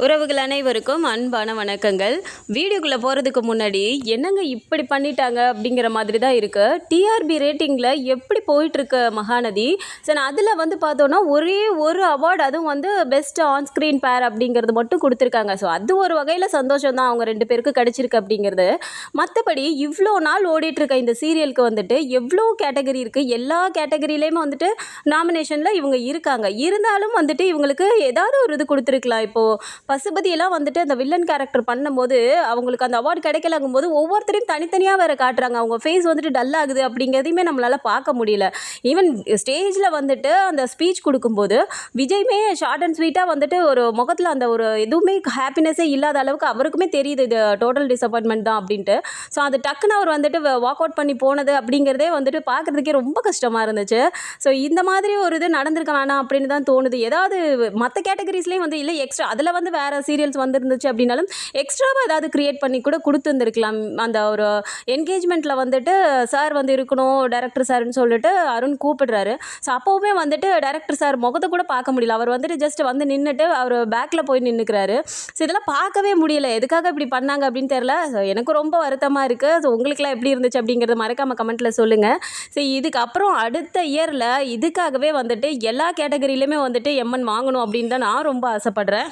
உறவுகள் அனைவருக்கும் அன்பான வணக்கங்கள். வீடியோக்குள்ளே போகிறதுக்கு முன்னாடி என்னங்க இப்படி பண்ணிட்டாங்க அப்படிங்கிற மாதிரி தான் இருக்குது டிஆர்பி ரேட்டிங்கில் எப்படி போயிட்டுருக்கு மகாநதி? சரி அதில் வந்து பார்த்தோன்னா ஒரே ஒரு அவார்டு அதுவும் வந்து பெஸ்ட் ஆன்ஸ்க்ரீன் பேர் அப்படிங்கிறது மட்டும் கொடுத்துருக்காங்க. ஸோ அது ஒரு வகையில் சந்தோஷம் தான் அவங்க ரெண்டு பேருக்கு கிடச்சிருக்கு அப்படிங்கிறது. மற்றபடி இவ்வளோ நாள் ஓடிட்டுருக்க இந்த சீரியலுக்கு வந்துட்டு எவ்வளோ கேட்டகரி இருக்குது எல்லா கேட்டகரியிலையுமே வந்துட்டு நாமினேஷனில் இவங்க இருக்காங்க. இருந்தாலும் வந்துட்டு இவங்களுக்கு ஏதாவது ஒரு இது கொடுத்துருக்கலாம். இப்போது பசுபதியெல்லாம் வந்துட்டு அந்த வில்லன் கேரக்டர் பண்ணும்போது அவங்களுக்கு அந்த அவார்டு கிடைக்கலங்கும் போது ஒவ்வொருத்தரையும் தனித்தனியாக வேறு காட்டுறாங்க. அவங்க ஃபேஸ் வந்துட்டு டல் ஆகுது அப்படிங்கிறதையுமே நம்மளால் பார்க்க முடியல. ஈவன் ஸ்டேஜில் வந்துட்டு அந்த ஸ்பீச் கொடுக்கும்போது விஜய்மே ஷார்ட் அண்ட் ஸ்வீட்டாக வந்துட்டு ஒரு முகத்தில் அந்த ஒரு எதுவுமே ஹாப்பினஸ்ஸே இல்லாத அளவுக்கு அவருக்குமே தெரியுது இது டோட்டல் டிசப்பாயின்மெண்ட் தான் அப்படின்ட்டு. ஸோ அது டக்குன்னு அவர் வந்துட்டு வாக் அவுட் பண்ணி போனது அப்படிங்கிறதே வந்துட்டு பார்க்குறதுக்கே ரொம்ப கஷ்டமாக இருந்துச்சு. ஸோ இந்த மாதிரி ஒரு இது நடந்திருக்க வேணாம் அப்படின்னு தான் தோணுது. ஏதாவது மற்ற கேட்டகரிஸ்லேயும் வந்து இல்லை எக்ஸ்ட்ரா அதில் வந்து வேறு சீரியல்ஸ் வந்துருந்துச்சு அப்படின்னாலும் எக்ஸ்ட்ராவாக ஏதாவது க்ரியேட் பண்ணி கூட கொடுத்துருந்துருக்கலாம். அந்த ஒரு என்கேஜ்மெண்ட்டில் வந்துட்டு சார் வந்து இருக்கணும் டேரக்டர் சார்னு சொல்லிட்டு அருண் கூப்பிடுறாரு. ஸோ அப்போவுமே வந்துட்டு டேரக்டர் சார் முகத்தை கூட பார்க்க முடியல. அவர் வந்துட்டு ஜஸ்ட் வந்து நின்றுட்டு அவர் பேக்கில் போய் நின்றுக்கிறாரு ஸோ இதெல்லாம் பார்க்கவே முடியல. எதுக்காக இப்படி பண்ணாங்க அப்படின்னு தெரில ஸோ எனக்கு ரொம்ப வருத்தமாக இருக்குது ஸோ உங்களுக்குலாம் எப்படி இருந்துச்சு அப்படிங்கிறத மறக்காமல் கமெண்ட்டில் சொல்லுங்கள் ஸோ இதுக்கப்புறம் அடுத்த இயரில் இதுக்காகவே வந்துட்டு எல்லா கேட்டகரியிலுமே வந்துட்டு எம்என் வாங்கணும் அப்படின்னு தான் நான் ரொம்ப ஆசைப்பட்றேன்.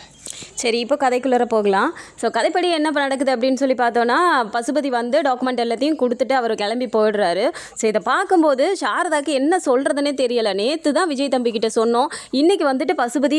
சரி இப்போ கதைக்குள்ளே போகலாம். ஸோ கதைப்படி என்ன நடக்குது அப்படின்னு சொல்லி பார்த்தோன்னா பசுபதி வந்து டாக்குமெண்ட் எல்லாத்தையும் கொடுத்துட்டு அவர் கிளம்பி போயிடுறாரு. ஸோ இதை பார்க்கும்போது சாரதாக்கு என்ன சொல்கிறதுனே தெரியலை. நேற்று தான் விஜய் தம்பி கிட்ட சொன்னோம். இன்றைக்கி வந்துட்டு பசுபதி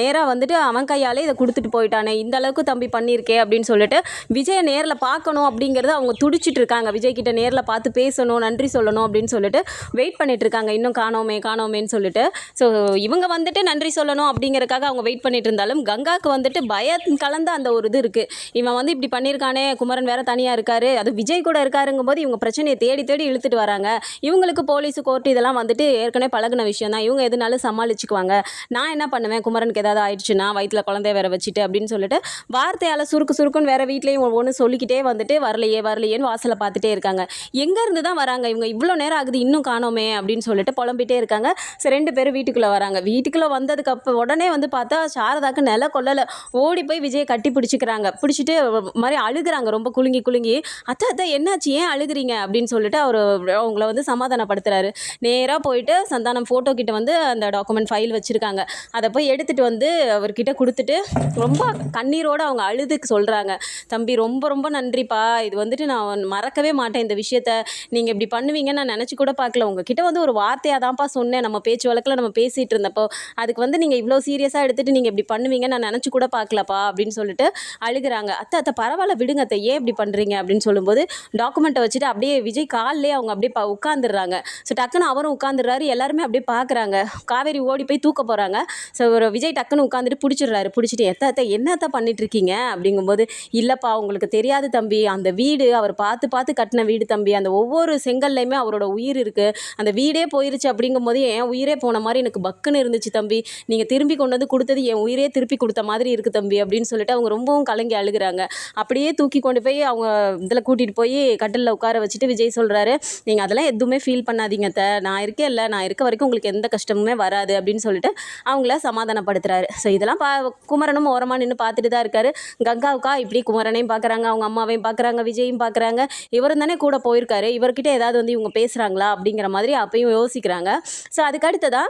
நேராக வந்துட்டு அவன் கையாலே இதை கொடுத்துட்டு போயிட்டானே. இந்த அளவுக்கு தம்பி பண்ணியிருக்கே அப்படின்னு சொல்லிட்டு விஜயை நேரில் பார்க்கணும் அப்படிங்கிறத அவங்க துடிச்சிட்டு இருக்காங்க. விஜய் கிட்ட நேரில் பார்த்து பேசணும் நன்றி சொல்லணும் அப்படின்னு சொல்லிட்டு வெயிட் பண்ணிட்டு இருக்காங்க. இன்னும் காணோமே காணோமேன்னு சொல்லிட்டு. ஸோ இவங்க வந்துட்டு நன்றி சொல்லணும் அப்படிங்கிறக்காக அவங்க வெயிட் பண்ணிட்டு இருந்தாலும் கங்காவுக்கு வந்துட்டு பயம் கலந்த அந்த ஒரு இது இருக்குது இவன் வந்து இப்படி பண்ணியிருக்கானே குமரன் வேற தனியாக இருக்காரு. அது விஜய் கூட இருக்காருங்கும் போது இவங்க பிரச்சனையை தேடி தேடி இழுத்துட்டு வராங்க. இவங்களுக்கு போலீஸ் கோர்ட் இதெல்லாம் வந்துட்டு ஏற்கனவே பழகுன விஷயம் தான். இவங்க எதுனாலும் சமாளிச்சுக்குவாங்க. நான் என்ன பண்ணுவேன்? குமரனுக்கு ஏதாவது ஆயிடுச்சுன்னா வயிற்றுல குழந்தைய வேற வச்சுட்டு அப்படின்னு சொல்லிட்டு வார்த்தையால் சுருக்கு சுருக்குன்னு வேற வீட்லேயும் ஒவ்வொன்று சொல்லிக்கிட்டே வந்துட்டு வரலையே வரலையேன்னு வாசலை பார்த்துட்டே இருக்காங்க. எங்கேருந்து தான் வராங்க? இவங்க இவ்வளோ நேரம் ஆகுது இன்னும் காணோமே அப்படின்னு சொல்லிட்டு புலம்பிட்டே இருக்காங்க. சரி ரெண்டு பேரும் வீட்டுக்குள்ளே வராங்க. வீட்டுக்குள்ளே வந்ததுக்கு அப்போ உடனே வந்து பார்த்தா சாரதாக்கு நில கொள்ளலை ஓடி போய் விஜயை கட்டி பிடிச்சிக்கிறாங்க. பிடிச்சிட்டு மாதிரி அழுகுறாங்க. ரொம்ப குலுங்கி குலுங்கி அத்தை அத்தை என்னாச்சு? ஏன் அழுகிறீங்க? அப்படின்னு சொல்லிட்டு அவர் அவங்கள வந்து சமாதானப்படுத்துறாரு. நேராக போயிட்டு சந்தானம் ஃபோட்டோ கிட்ட வந்து அந்த டாக்குமெண்ட் ஃபைல் வச்சுருக்காங்க. அதை போய் எடுத்துகிட்டு வந்து அவர்கிட்ட கொடுத்துட்டு ரொம்ப கண்ணீரோடு அவங்க அழுதுக்கு சொல்கிறாங்க தம்பி ரொம்ப ரொம்ப நன்றிப்பா. இது வந்துட்டு நான் மறக்கவே மாட்டேன் இந்த விஷயத்த. நீங்கள் இப்படி பண்ணுவீங்கன்னு நான் நினச்சி கூட பார்க்கல. உங்ககிட்ட வந்து ஒரு வார்த்தையாக தான்ப்பா சொன்னேன். நம்ம பேச்சு வழக்கில் நம்ம பேசிகிட்டு இருந்தப்போ. அதுக்கு வந்து நீங்கள் இவ்வளோ சீரியஸாக எடுத்துகிட்டு நீங்கள் இப்படி பண்ணுவீங்கன்னு நான் நினச்சி கூட பார்க்கலப்பா அப்படின்னு சொல்லிட்டு அழுகிறாங்க. அத்தை அத்தை பரவாயில்ல விடுங்க அத்தை ஏன் இப்படி பண்ணுறீங்க அப்படின்னு சொல்லும்போது டாக்குமெண்ட்டை வச்சுட்டு அப்படியே விஜய் கால்லேயே அவங்க அப்படியே ப உட்காந்துடுறாங்க ஸோ டக்குன்னு அவரும் உட்காந்துடுறாரு எல்லாருமே அப்படியே பார்க்குறாங்க. காவேரி ஓடி போய் தூக்க போகிறாங்க ஸோ ஒரு விஜய் டக்குன்னு உட்காந்துட்டு பிடிச்சிடுறாரு. பிடிச்சிட்டு எத்த அத்தை என்னத்தை பண்ணிட்டு இருக்கீங்க அப்படிங்கும்போது இல்லைப்பா உங்களுக்கு தெரியாது தம்பி. அந்த வீடு அவர் பார்த்து பார்த்து கட்டின வீடு தம்பி. அந்த ஒவ்வொரு செங்கல்லையுமே அவரோட உயிர் இருக்குது அந்த வீடே போயிருச்சு. அப்படிங்கும்போது என் உயிரே போன மாதிரி எனக்கு பக்குன்னு இருந்துச்சு தம்பி. நீங்கள் திரும்பி கொண்டு வந்து கொடுத்தது என் உயிரே திருப்பி கொடுத்த மாதிரி இருக்கு தம்பி அப்படின்னு சொல்லிட்டு அவங்க ரொம்பவும் கலங்கி அழுகுறாங்க. அப்படியே தூக்கி கொண்டு போய் அவங்க இதில் கூட்டிகிட்டு போய் கட்டிலில் உட்கார வச்சுட்டு விஜய் சொல்கிறாரு நீங்கள் அதெல்லாம் எதுவுமே ஃபீல் பண்ணாதீங்க த நான் இருக்கேன் இல்லை நான் இருக்க வரைக்கும் உங்களுக்கு எந்த கஷ்டமுமே வராது. அப்படின்னு சொல்லிட்டு அவங்கள சமாதானப்படுத்துறாரு. ஸோ இதெல்லாம் பா குமரனும் ஓரமாக நின்று பார்த்துட்டு தான் இருக்காரு. கங்காவுக்கா இப்படி குமரனையும் பார்க்குறாங்க அவங்க அம்மாவையும் பார்க்குறாங்க விஜயும் பார்க்குறாங்க இவரும் தானே கூட போயிருக்காரு. இவர்கிட்ட ஏதாவது வந்து இவங்க பேசுகிறாங்களா அப்படிங்கிற மாதிரி அப்பயும் யோசிக்கிறாங்க. ஸோ அதுக்கு அடுத்ததாக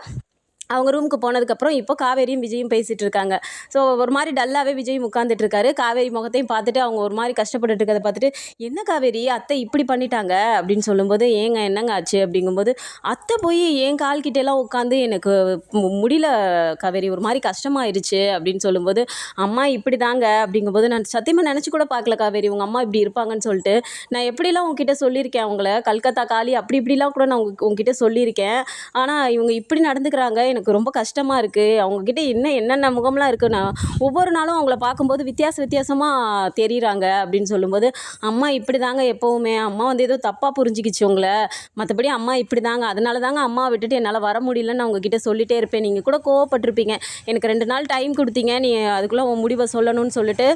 அவங்க ரூமுக்கு போனதுக்கப்புறம் இப்போ காவேரியும் விஜயும் பேசிகிட்டு இருக்காங்க ஸோ ஒரு மாதிரி டல்லாகவே விஜயும் உட்காந்துட்டு இருக்காரு காவேரி முகத்தையும் பார்த்துட்டு அவங்க ஒரு மாதிரி கஷ்டப்பட்டுட்டு இருக்கிறத பார்த்துட்டு என்ன காவேரி அத்தை இப்படி பண்ணிட்டாங்க? அப்படின்னு சொல்லும்போது ஏங்க என்னங்க ஆச்சு? அப்படிங்கும்போது அத்தை போய் என் கால் உட்காந்து எனக்கு மு- முடியல காவேரி ஒரு மாதிரி கஷ்டமாயிருச்சு. அப்படின்னு சொல்லும்போது அம்மா இப்படி தாங்க. அப்படிங்கும்போது நான் சத்தியமாக நினச்சி கூட பார்க்கல காவேரி. உங்கள் அம்மா இப்படி இருப்பாங்கன்னு சொல்லிட்டு நான் எப்படிலாம் உங்ககிட்ட சொல்லியிருக்கேன் அவங்கள? கல்கத்தா காளி அப்படி இப்படிலாம் கூட நான் உங்க உங்ககிட்ட சொல்லியிருக்கேன். ஆனால் இவங்க இப்படி நடந்துக்கிறாங்க. எனக்கு ரொம்ப கஷ்டமாக இருக்குது அவங்கக்கிட்ட என்ன என்னென்ன முகம்லாம் இருக்குன்னா நான் ஒவ்வொரு நாளும் அவங்கள பார்க்கும்போது வித்தியாச வித்தியாசமாக தெரியுறாங்க அப்படின்னு சொல்லும்போது அம்மா இப்படி தாங்க எப்போவுமே. அம்மா வந்து ஏதோ தப்பாக புரிஞ்சுக்கிச்சு உங்களை. மற்றபடி அம்மா இப்படி தாங்க அதனால தாங்க அம்மா விட்டுட்டு என்னால் வர முடியலன்னு நான் உங்ககிட்ட சொல்லிட்டே இருப்பேன். நீங்கள் கூட கோவப்பட்டிருப்பீங்க. எனக்கு ரெண்டு நாள் டைம் கொடுத்தீங்க. நீ அதுக்குள்ளே உன் முடிவை சொல்லணும்னு சொல்லிட்டு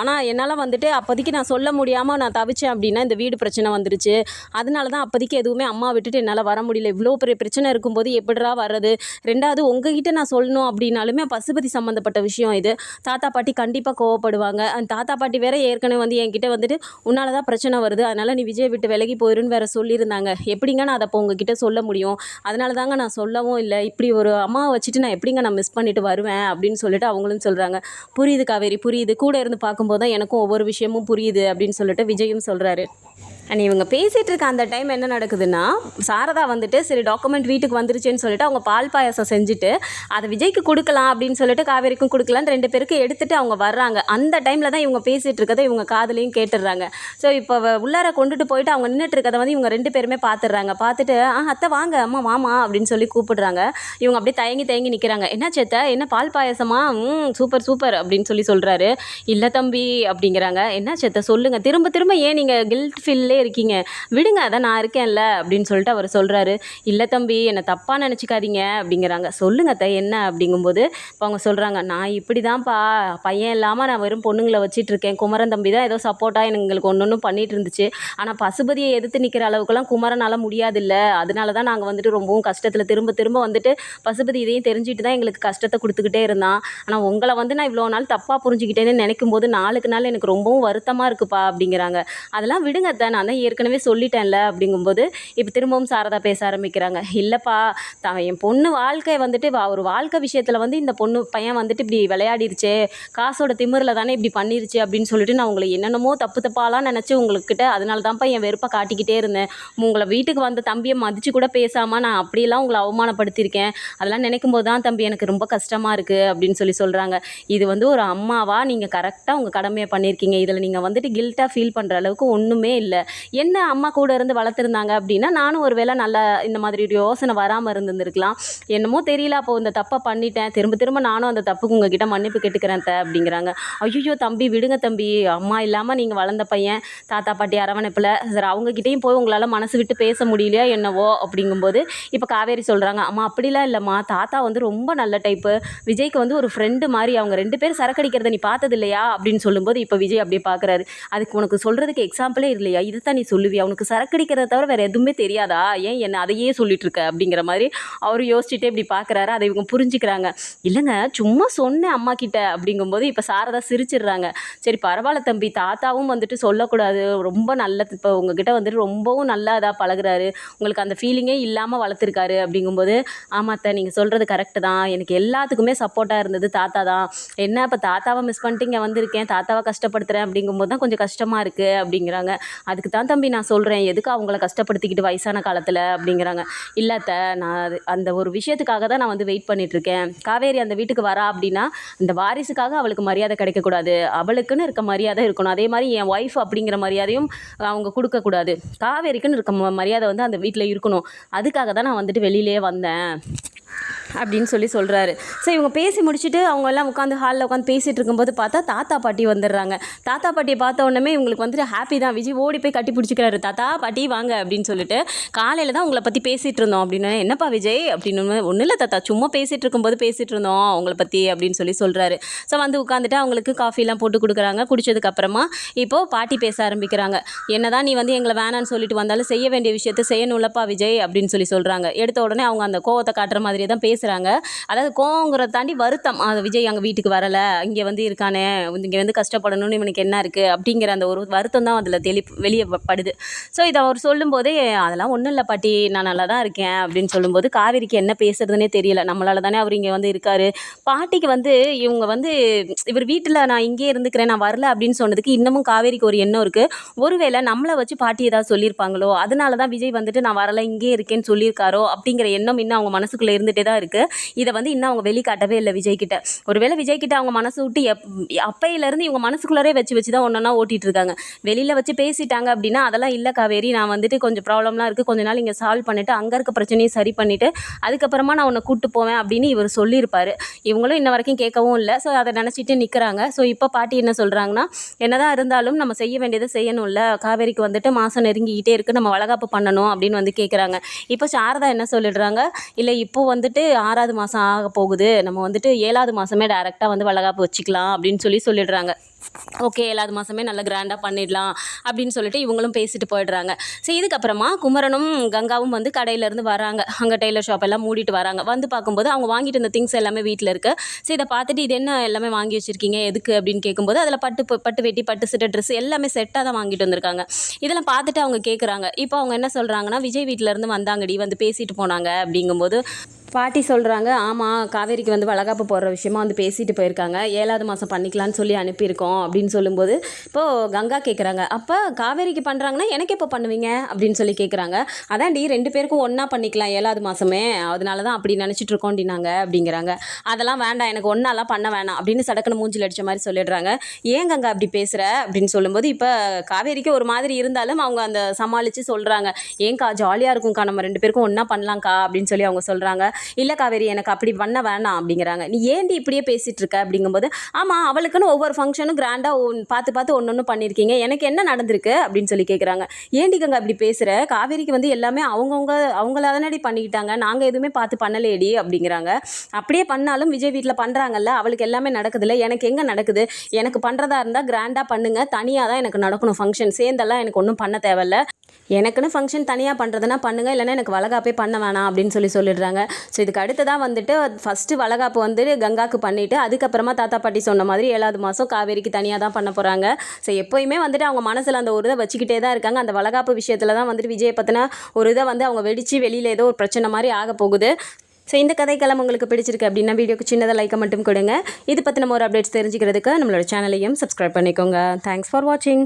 ஆனால் என்னால் வந்துட்டு அப்போதைக்கு நான் சொல்ல முடியாமல் நான் தவிச்சேன் அப்படின்னா இந்த வீடு பிரச்சனை வந்துருச்சு. அதனால தான் அப்போதைக்கு எதுவுமே அம்மா விட்டுட்டு என்னால் வர முடியல. இவ்வளோ பெரிய பிரச்சனை இருக்கும்போது எப்படிரா வர்றது? ரெண்டாவது உங்ககிட்ட நான் சொல்லணும் அப்படின்னாலுமே பசுபதி சம்மந்தப்பட்ட விஷயம் இது. தாத்தா பாட்டி கண்டிப்பாக கோவப்படுவாங்க. அந்த தாத்தா பாட்டி வேற ஏற்கனவே வந்து என்கிட்ட வந்துட்டு உன்னால தான் பிரச்சனை வருது. அதனால் நீ விஜய் விட்டு விலகி போயிருன்னு வேற சொல்லியிருந்தாங்க. எப்படிங்க நான் அதை அப்போ உங்ககிட்ட சொல்ல முடியும்? அதனால தாங்க நான் சொல்லவும் இல்லை. இப்படி ஒரு அம்மாவை வச்சுட்டு நான் எப்படிங்க நான் மிஸ் பண்ணிட்டு வருவேன்? அப்படின்னு சொல்லிட்டு அவங்களும் சொல்கிறாங்க புரியுது காவேரி புரியுது. கூட இருந்து பார்க்கும்போது தான் எனக்கும் ஒவ்வொரு விஷயமும் புரியுது. அப்படின்னு சொல்லிட்டு விஜயும் சொல்கிறாரு அண்ட் இவங்க பேசிகிட்டு இருக்க அந்த டைம் என்ன நடக்குதுன்னா சாரதா வந்துட்டு சரி டாக்குமெண்ட் வீட்டுக்கு வந்துருச்சுன்னு சொல்லிட்டு அவங்க பால் பாயாசம் செஞ்சுட்டு அதை விஜய்க்கு கொடுக்கலாம் அப்படின்னு சொல்லிட்டு காவேரிக்கும் கொடுக்கலான்னு ரெண்டு பேருக்கு எடுத்துட்டு அவங்க வர்றாங்க. அந்த டைமில் தான் இவங்க பேசிகிட்டு இருக்கதை இவங்க காதலையும் கேட்டுடுறாங்க. ஸோ இப்போ உள்ளார கொண்டுட்டு போயிட்டு அவங்க நின்றுட்டு இருக்கதை வந்து இவங்க ரெண்டு பேருமே பார்த்துடுறாங்க பார்த்துட்டு ஆ அத்தை வாங்க அம்மா வாமா அப்படின்னு சொல்லி கூப்பிடுறாங்க. இவங்க அப்படியே தயங்கி தயங்கி நிற்கிறாங்க என்ன சேத்த என்ன பால் பாயசமா? ம் சூப்பர் சூப்பர் அப்படின்னு சொல்லி சொல்கிறாரு இல்லை தம்பி அப்படிங்கிறாங்க. என்ன சேத்த சொல்லுங்கள் திரும்ப திரும்ப ஏன் நீங்கள் கில்ட் ஃபீல்லே இருக்கீங்க. விடுங்க அதை நான் இருக்கேன்ல அப்படின்னு சொல்லிட்டு அவர் சொல்கிறாரு இல்லை தம்பி என்னை தப்பாக நினச்சிக்காதீங்க அப்படிங்கிறாங்க. சொல்லுங்க த என்ன? அப்படிங்கும்போது இப்போ அவங்க சொல்கிறாங்க நான் இப்படி தான்ப்பா பையன் இல்லாமல் நான் வெறும் பொண்ணுங்களை வச்சிட்டு இருக்கேன் குமரன் தம்பி தான் ஏதோ சப்போர்ட்டாக எங்களுக்கு ஒன்று ஒன்றும் பண்ணிட்டு இருந்துச்சு. ஆனால் பசுபதியை எதிர்த்து நிற்கிற அளவுக்குலாம் குமரனால் முடியாதுல்ல. அதனால தான் நாங்கள் வந்துட்டு ரொம்பவும் கஷ்டத்தில் திரும்ப திரும்ப வந்துட்டு பசுபதி இதையும் தெரிஞ்சுட்டு தான் எங்களுக்கு கஷ்டத்தை கொடுத்துக்கிட்டே இருந்தான். ஆனால் உங்களை வந்து நான் இவ்வளோ நாள் தப்பாக புரிஞ்சுக்கிட்டேன்னு நினைக்கும் போது நாளுக்கு நாள் எனக்கு ரொம்பவும் வருத்தமாக இருக்குப்பா அப்படிங்கிறாங்க. அதெல்லாம் விடுங்க தான் நான் தான் ஏற்கனவே சொல்லிட்டேன்ல அப்படிங்கும்போது இப்போ திரும்பவும் சாரதா பேச ஆரம்பிக்கிறாங்க. இல்லைப்பா தான் என் பொண்ணு வாழ்க்கை வந்துட்டு வா- ஒரு வாழ்க்கை விஷயத்தில் வந்து இந்த பொண்ணு பையன் வந்துட்டு இப்படி விளையாடிருச்சே காசோட திமிரில் தானே இப்படி பண்ணிருச்சு அப்படின்னு சொல்லிட்டு நான் உங்களை என்னென்னமோ தப்பு தப்பாலாம் நினச்சி உங்கள்கிட்ட அதனால தான்ப்பா என் வெறுப்பை காட்டிக்கிட்டே இருந்தேன். உங்களை வீட்டுக்கு வந்த தம்பியை மதித்து கூட பேசாமல் நான் அப்படியெல்லாம் உங்களை அவமானப்படுத்தியிருக்கேன். அதெல்லாம் நினைக்கும் போது தான் தம்பி எனக்கு ரொம்ப கஷ்டமாக இருக்குது அப்படின்னு சொல்லி சொல்கிறாங்க இது வந்து ஒரு அம்மாவா நீங்கள் கரெக்டாக உங்கள் கடமையை பண்ணியிருக்கீங்க. இதில் நீங்கள் வந்துட்டு கில்ட்டாக ஃபீல் பண்ணுற அளவுக்கு ஒன்றுமே இல்லை. என்ன அம்மா கூட இருந்து வளர்த்துருந்தாங்க அப்படின்னா நானும் ஒரு வேளை நல்லா இந்த மாதிரி ஒரு யோசனை வராமல் இருந்திருந்துருக்கலாம். என்னமோ தெரியல அப்போ இந்த தப்பை பண்ணிட்டேன். திரும்ப திரும்ப நானும் அந்த தப்புக்கு உங்ககிட்ட மன்னிப்பு கேட்டுக்கிறேன் த அப்படிங்கிறாங்க. ஐயோ தம்பி விடுங்க தம்பி. அம்மா இல்லாமல் நீங்கள் வளர்ந்த பையன் தாத்தா பாட்டி அரவணைப்பில். சரி அவங்கக்கிட்டேயும் போய் உங்களால் மனசு விட்டு பேச முடியலையா என்னவோ அப்படிங்கும்போது இப்போ காவேரி சொல்கிறாங்க அம்மா அப்படிலாம் இல்லைம்மா. தாத்தா வந்து ரொம்ப நல்ல டைப்பு விஜய்க்கு வந்து ஒரு ஃப்ரெண்டு மாதிரி அவங்க ரெண்டு பேரும் சரக்கடிக்கிறத நீ பார்த்தது இல்லையா அப்படின்னு சொல்லும்போது இப்போ விஜய் அப்படியே பார்க்குறாரு அதுக்கு உனக்கு சொல்கிறதுக்கு எக்ஸாம்பிளே இல்லையா? இது தான் நீ சொல்லுவியா? உனக்கு சரக்கடிக்கிறத தவிர வேறு எதுவுமே தெரியாதா? ஏன் என்ன அதையே சொல்லிட்டு இருக்க அப்படிங்கிற மாதிரி அவர் யோசிச்சுட்டே இப்படி பார்க்குறாரு அதை இவங்க புரிஞ்சுக்கிறாங்க. இல்லைங்க சும்மா சொன்னேன் அம்மா கிட்ட அப்படிங்கும்போது இப்போ சாரதா சிரிச்சிடுறாங்க. சரி பரவாயில்ல தம்பி தாத்தாவும் வந்துட்டு சொல்லக்கூடாது. ரொம்ப நல்ல இப்போ உங்ககிட்ட வந்துட்டு ரொம்பவும் நல்லா இதாக பழகுறாரு. உங்களுக்கு அந்த ஃபீலிங்கே இல்லாமல் வளர்த்துருக்காரு அப்படிங்கும்போது ஆமாத்த நீங்கள் சொல்கிறது கரெக்டு தான். எனக்கு எல்லாத்துக்குமே சப்போர்ட்டாக இருந்தது தாத்தா தான். என்ன இப்போ தாத்தாவை மிஸ் பண்ணிட்டு இங்கே வந்திருக்கேன். தாத்தாவை கஷ்டப்படுத்துகிறேன் அப்படிங்கும்போது தான் கொஞ்சம் கஷ்டமாக இருக்குது அப்படிங்கிறாங்க. அதுக்கு தான் தம்பி நான் சொல்கிறேன் எதுக்கு அவங்கள கஷ்டப்படுத்திக்கிட்டு வயசான காலத்தில் அப்படிங்கிறாங்க. இல்லாத்த நான் அது அந்த ஒரு விஷயத்துக்காக தான் நான் வந்து வெயிட் பண்ணிகிட்ருக்கேன் காவேரி அந்த வீட்டுக்கு வரா அப்படின்னா அந்த வாரிசுக்காக அவளுக்கு மரியாதை கிடைக்கக்கூடாது. அவளுக்குன்னு இருக்க மரியாதை இருக்கணும். அதே மாதிரி என் ஒய்ஃப் அப்படிங்கிற மரியாதையும் அவங்க கொடுக்கக்கூடாது. காவேரிக்குன்னு இருக்க ம- மரியாதை வந்து அந்த வீட்டில் இருக்கணும். அதுக்காக தான் நான் வந்துட்டு வெளியிலே வந்தேன். அப்படின்னு சொல்லி சொல்கிறாரு ஸோ இவங்க பேசி முடிச்சுட்டு அவங்க எல்லாம் உட்காந்து ஹாலில் உட்காந்து பேசிகிட்டு இருக்கும்போது பார்த்தா தாத்தா பாட்டி வந்துடுறாங்க. தாத்தா பாட்டியை பார்த்த உடனே இவங்களுக்கு வந்துட்டு ஹாப்பி தான். விஜய் ஓடி போய் கட்டி பிடிச்சிக்கிறாரு. தாத்தா பாட்டி வாங்க அப்படின்னு சொல்லிட்டு காலையில் தான் உங்களை பற்றி பேசிகிட்டு இருந்தோம். அப்படின்னு என்னப்பா விஜய்? அப்படின்னு ஒன்றும் இல்லை தாத்தா. சும்மா பேசிகிட்டு இருக்கும்போது பேசிகிட்டு இருந்தோம் அவங்கள பற்றி அப்படின்னு சொல்லி சொல்கிறாரு ஸோ வந்து உட்காந்துட்டு அவங்களுக்கு காஃபிலாம் போட்டு கொடுக்குறாங்க. குடிச்சதுக்கப்புறமா இப்போது பாட்டி பேச ஆரம்பிக்கிறாங்க. என்னதான் நீ வந்து எங்களை வேணான்னு சொல்லிட்டு வந்தாலும் செய்ய வேண்டிய விஷயத்த செய்யணும்லப்பா விஜய் அப்படின்னு சொல்லி சொல்கிறாங்க எடுத்த உடனே அவங்க அந்த கோவத்தை காட்டுற மாதிரியே தான் பேசுகிறாங்க அதாவது கோவங்கிறத தாண்டி வருத்தம். அது விஜய் அங்கே வீட்டுக்கு வரலை. இங்கே வந்து இருக்கானே. இங்கே வந்து கஷ்டப்படணும்னு இவனுக்கு என்ன இருக்குது அப்படிங்கிற அந்த ஒரு வருத்தம் தான் அதில் தெளி வெளியே படுது. ஸோ இதை அவர் சொல்லும்போதே அதெல்லாம் ஒன்றும் இல்லை பாட்டி. நான் நல்லா தான் இருக்கேன். அப்படின்னு சொல்லும்போது காவேரிக்கு என்ன பேசுறதுனே தெரியல. நம்மளால தானே அவர் இங்கே வந்து இருக்காரு. பாட்டிக்கு வந்து இவங்க வந்து இவர் வீட்டில் நான் இங்கே இருந்துக்கிறேன். நான் வரல. அப்படின்னு சொன்னதுக்கு இன்னமும் காவேரிக்கு ஒரு எண்ணம் இருக்குது ஒருவேளை நம்மளை வச்சு பாட்டி ஏதாவது சொல்லியிருப்பாங்களோ? அதனால தான் விஜய் வந்துட்டு நான் வரல இங்கே இருக்கேன்னு சொல்லியிருக்காரோ? அப்படிங்கிற எண்ணம் இன்னும் அவங்க மனசுக்குள்ளே இருந்துகிட்டே தான் இருக்குது இதை வந்து இன்னும் அவங்க வெளிக்காட்டவே இல்லை விஜய் கிட்ட. ஒருவேளை விஜய் கிட்ட அவங்க மனசு விட்டு எப் அப்பையிலேருந்து இவங்க மனசுக்குள்ளரே வச்சு வச்சு தான் ஒன்றா ஓட்டிட்டு இருக்காங்க. வெளியில் வச்சு பேசிட்டாங்க அப்படின்னா அதெல்லாம் இல்லை காவேரி. நான் வந்துட்டு கொஞ்சம் ப்ராப்ளம்லாம் இருக்குது கொஞ்ச நாள் இங்கே சால்வ் பண்ணிவிட்டு அங்கே இருக்க பிரச்சனையும் சரி பண்ணிவிட்டு அதுக்கப்புறமா நான் உன்னை கூப்பிட்டு போவேன் அப்படின்னு இவர் சொல்லியிருப்பார். இவங்களும் இன்ன வரைக்கும் கேட்கவும் இல்லை. ஸோ அதை நினச்சிட்டு நிற்கிறாங்க ஸோ இப்போ பாட்டி என்ன சொல்கிறாங்கன்னா என்னதான் இருந்தாலும் நம்ம செய்ய வேண்டியதை செய்யணும்ல. காவேரிக்கு வந்துட்டு மாதம் நெருங்கிக்கிட்டே இருக்குது நம்ம வளகாப்பு பண்ணணும் அப்படின்னு வந்து கேட்குறாங்க இப்போ சாரதா என்ன சொல்லிடுறாங்க? இல்லை இப்போ வந்துட்டு ஆறாவது மாதம் ஆக போகுது. நம்ம வந்துட்டு ஏழாவது மாதமே டேரெக்டாக வந்து வளகாப்பு வச்சுக்கலாம் அப்படின்னு சொல்லி சொல்லிடுறாங்க. ஓகே ஏழாவது மாதமே நல்லா கிராண்டாக பண்ணிடலாம் அப்படின்னு சொல்லிட்டு இவங்களும் பேசிட்டு போயிடுறாங்க. ஸோ இதுக்கப்புறமா குமரனும் கங்காவும் வந்து கடையிலேருந்து வராங்க. அங்கே டெய்லர் ஷாப் எல்லாம் மூடிட்டு வராங்க. வந்து பார்க்கும்போது அவங்க வாங்கிட்டு இருந்த திங்ஸ் எல்லாமே வீட்டில் இருக்குது சரி இதை பார்த்துட்டு இது என்ன எல்லாமே வாங்கி வச்சிருக்கீங்க? எதுக்கு? அப்படின்னு கேட்கும்போது அதில் பட்டு பட்டு வெட்டி பட்டு சிட்ட ட்ரெஸ் எல்லாமே செட்டாக தான் வாங்கிட்டு வந்திருக்காங்க. இதெல்லாம் பார்த்துட்டு அவங்க கேட்குறாங்க இப்போ அவங்க என்ன சொல்கிறாங்கன்னா விஜய் வீட்டிலேருந்து இருந்து வந்தாங்கடி வந்து பேசிட்டு போனாங்க. அப்படிங்கும்போது பாட்டி சொல்கிறாங்க ஆமாம் காவேரிக்கு வந்து வளகாப்பு போடுற விஷயமா வந்து பேசிட்டு போயிருக்காங்க. ஏழாவது மாதம் பண்ணிக்கலாம்னு சொல்லி அனுப்பியிருக்கோம் அப்படின்னு சொல்லும்போது இப்போது கங்கா கேட்குறாங்க அப்போ காவேரிக்கு பண்ணுறாங்கன்னா எனக்கு எப்போ பண்ணுவீங்க? அப்படின்னு சொல்லி கேட்குறாங்க அதான்டி ரெண்டு பேருக்கும் ஒன்றா பண்ணிக்கலாம் ஏழாவது மாதமே அதனால தான் அப்படி நினச்சிட்டு இருக்கோண்டினாங்க அப்படிங்கிறாங்க. அதெல்லாம் வேண்டாம் எனக்கு ஒன்றாலாம் பண்ண வேணாம் அப்படின்னு சடக்குன்னு மூஞ்சில் அடிச்ச மாதிரி சொல்லிடுறாங்க. ஏன் கங்கா அப்படி பேசுகிற அப்படின்னு சொல்லும்போது இப்போ காவேரிக்கு ஒரு மாதிரி இருந்தாலும் அவங்க அந்த சமாளித்து சொல்கிறாங்க ஏன்கா ஜாலியாக இருக்கும்க்கா நம்ம ரெண்டு பேருக்கும் ஒன்றா பண்ணலாம்க்கா அப்படின்னு சொல்லி அவங்க சொல்கிறாங்க இல்லை காவேரி எனக்கு அப்படி பண்ண வேணாம் அப்படிங்கிறாங்க. நீ ஏன்டி இப்படியே பேசிகிட்டு இருக்க அப்படிங்கும்போது ஆமாம் அவளுக்குன்னு ஒவ்வொரு ஃபங்க்ஷனும் கிராண்டாக பார்த்து பார்த்து ஒன்று ஒன்று பண்ணியிருக்கீங்க. எனக்கு என்ன நடந்திருக்கு? அப்படின்னு சொல்லி கேட்குறாங்க ஏன்டி அப்படி பேசுகிற காவேரிக்கு வந்து எல்லாமே அவங்கவுங்க அவங்கள அதனடி பண்ணிக்கிட்டாங்க. நாங்கள் எதுவுமே பார்த்து பண்ணலேடி அப்படிங்கிறாங்க. அப்படியே பண்ணாலும் விஜய் வீட்டில் பண்ணுறாங்கல்ல அவளுக்கு எல்லாமே நடக்குதுல்ல? எனக்கு எங்கே நடக்குது? எனக்கு பண்ணுறதா இருந்தால் கிராண்டாக பண்ணுங்கள் தனியாக தான் எனக்கு நடக்கணும். ஃபங்க்ஷன் சேர்ந்தெல்லாம் எனக்கு ஒன்றும் பண்ண தேவையில்ல. எனக்குன்னு ஃபங்க்ஷன் தனியாக பண்ணுறதுனா பண்ணுங்கள் இல்லைன்னா எனக்கு வளகாப்பே பண்ண வேணாம் அப்படின்னு சொல்லி சொல்லிடுறாங்க. ஸோ இதுக்கு அடுத்ததாக வந்துட்டு ஃபஸ்ட்டு வளகாப்பு வந்து கங்காக்கு பண்ணிவிட்டு அதுக்கப்புறமா தாத்தா பாட்டி சொன்ன மாதிரி ஏழாவது மாதம் காவேரிக்கு தனியாக தான் பண்ண போகிறாங்க ஸோ எப்போயுமே வந்துட்டு அவங்க மனசில் அந்த ஒரு இதை வச்சுக்கிட்டே தான் இருக்காங்க. அந்த வளகாப்பு விஷயத்தில் தான் வந்துட்டு விஜயை பற்றின ஒரு இதை வந்து அவங்க வெடித்து வெளியில் ஏதோ ஒரு பிரச்சனை மாதிரி ஆக போகுது. ஸோ இந்த கதைக்களம் உங்களுக்கு பிடிச்சிருக்கு அப்படின்னா வீடியோக்கு சின்னதாக லைக்கை மட்டும் கொடுங்க. இது பற்றின ஒரு அப்டேட்ஸ் தெரிஞ்சுக்கிறதுக்கு நம்மளோட சேனலையும் சப்ஸ்கிரைப் பண்ணிக்கோங்க. தேங்க்ஸ் ஃபார் வாட்சிங்